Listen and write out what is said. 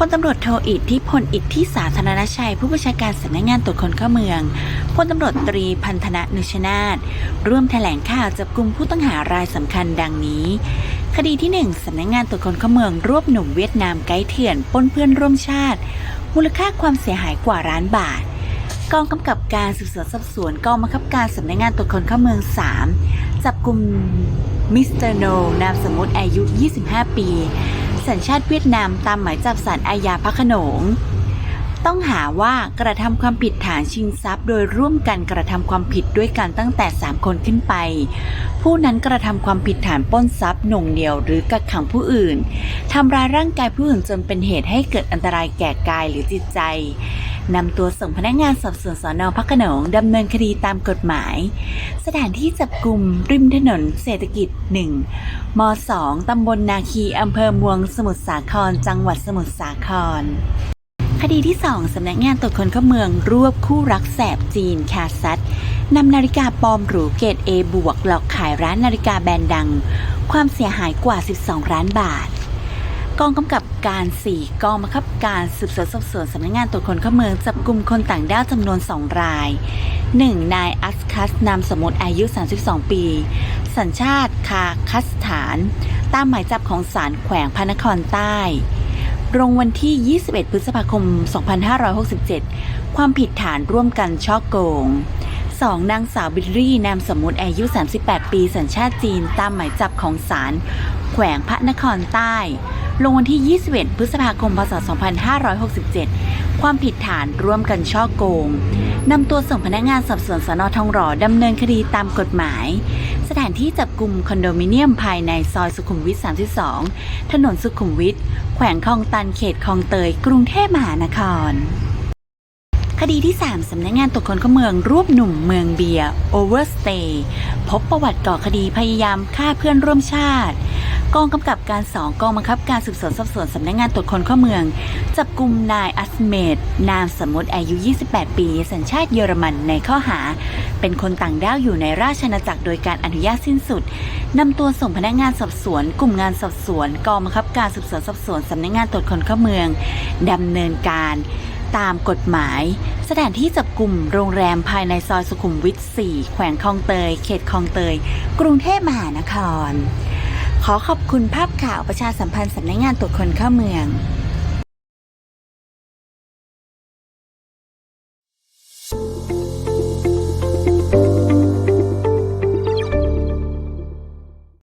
พลตำรวจโทอิทธิพลอิทธิสาธารณชัย ผู้บัญชาการสำนักงานตรวจคนเข้าเมืองพลตำรวจตรีพันธนะนุชนาธร่วมแถลงข่าวจับกลุ่มผู้ต้องหารายสำคัญดังนี้ คดีที่ 1สำนักงานตรวจคนเข้าเมืองรวบหนุ่มเวียดนามไกด์เถื่อนป้นเพื่อนร่วมชาติ มูลค่าความเสียหายกว่าล้านบาทกองกำกับการสืบสวนสอบสวนกองบังคับการสำนักงานตรวจคนเข้าเมือง 3 จับกลุ่มมิสเตอร์โนนามสมมติอายุ 25 ปี สัญชาติเวียดนามตามหมายจับสารอาญาพระขนง ต้องหาว่ากระทำความผิดฐานชิงทรัพย์ โดยร่วมกันกระทำความผิดด้วยกันตั้งแต่ 3 คนขึ้นไป ผู้นั้นกระทำความผิดฐานปล้นทรัพย์หน่วงเหนี่ยวหรือกักขังผู้อื่นทำร้ายร่างกายผู้อื่นจนเป็นเหตุให้เกิดอันตรายแก่กายหรือจิตใจ นำตัวส่งพนักงานสอบสวนสอนอพระโขนงดำเนินคดีตามกฎหมาย สถานที่จับกลุ่มริมถนนเศรษฐกิจ 1ม2ตำบลนาคีอำเภอเมืองสมุทรสาคร จังหวัดสมุทรสาคร คดีที่ 2 สำนักงานตรวจคนเข้าเมืองรวบคู่รักแสบจีนคาซัดนำนาฬิกาปลอมหรูเกรด A บวกหลอกขายร้านนาฬิกาแบรนด์ดัง ความเสียหายกว่า 12 ล้านบาท กองกำกับการ 4 กองบังคับการสืบสวนสอบสวนสำนักงานตรวจคนเข้าเมืองจับกลุ่มคนต่างด้าวจำนวน 2 ราย 1. นายอัสคัสนามสมมติอายุ 32 ปี สัญชาติคาคัสถาน ตามหมายจับของศาลแขวงพระนครใต้ ลงวันที่ 21 พฤษภาคม 2567 ความผิดฐานร่วมกันช่อโกง 2. นางสาวบิลลี่ นามสมมุติอายุ 38 ปี สัญชาติจีน ตามหมายจับของศาลแขวงพระนครใต้ ลงวันที่ 21 พฤษภาคม พศ 2567 ความผิดฐานร่วมกันช่อโกง นำตัวส่งพนักงานสอบสวนสนทองหล่อดำเนินคดีตามกฎหมาย สถานที่จับกลุ่มคอนโดมิเนียมภายในซอยสุขุมวิท 32 ถนนสุขุมวิท แขวงคลองตัน เขตคลองเตย กรุงเทพมหานครคดีที่ 3 สำนักงานตรวจคนเข้าเมืองรวบหนุ่มเมืองเบียร์โอเวอร์สเตย์พบประวัติก่อคดีพยายามฆ่าเพื่อนร่วมชาติ กองกำกับการ 2 กองบังคับการสืบสวนสอบสวนสำนักงานตรวจคนเข้าเมือง จับกลุ่มนายอัสเมดนามสมมติอายุ 28 ปี สัญชาติเยอรมันในข้อหา เป็นคนต่างด้าวอยู่ในราชอาณาจักรโดยการอนุญาตสิ้นสุดนำตัวส่งพนักงานสอบสวน กลุ่มงานสอบสวน กองบังคับการสืบสวนสอบสวนสำนักงานตรวจคนเข้าเมืองดำเนินการตามกฎหมาย สถานที่จับกลุ่มโรงแรมภายในซอยสุขุมวิท 4 แขวงคลองเตย เขตคลองเตย กรุงเทพมหานคร ขอขอบคุณภาพข่าวประชาสัมพันธ์สำนักงานตรวจคนเข้าเมือง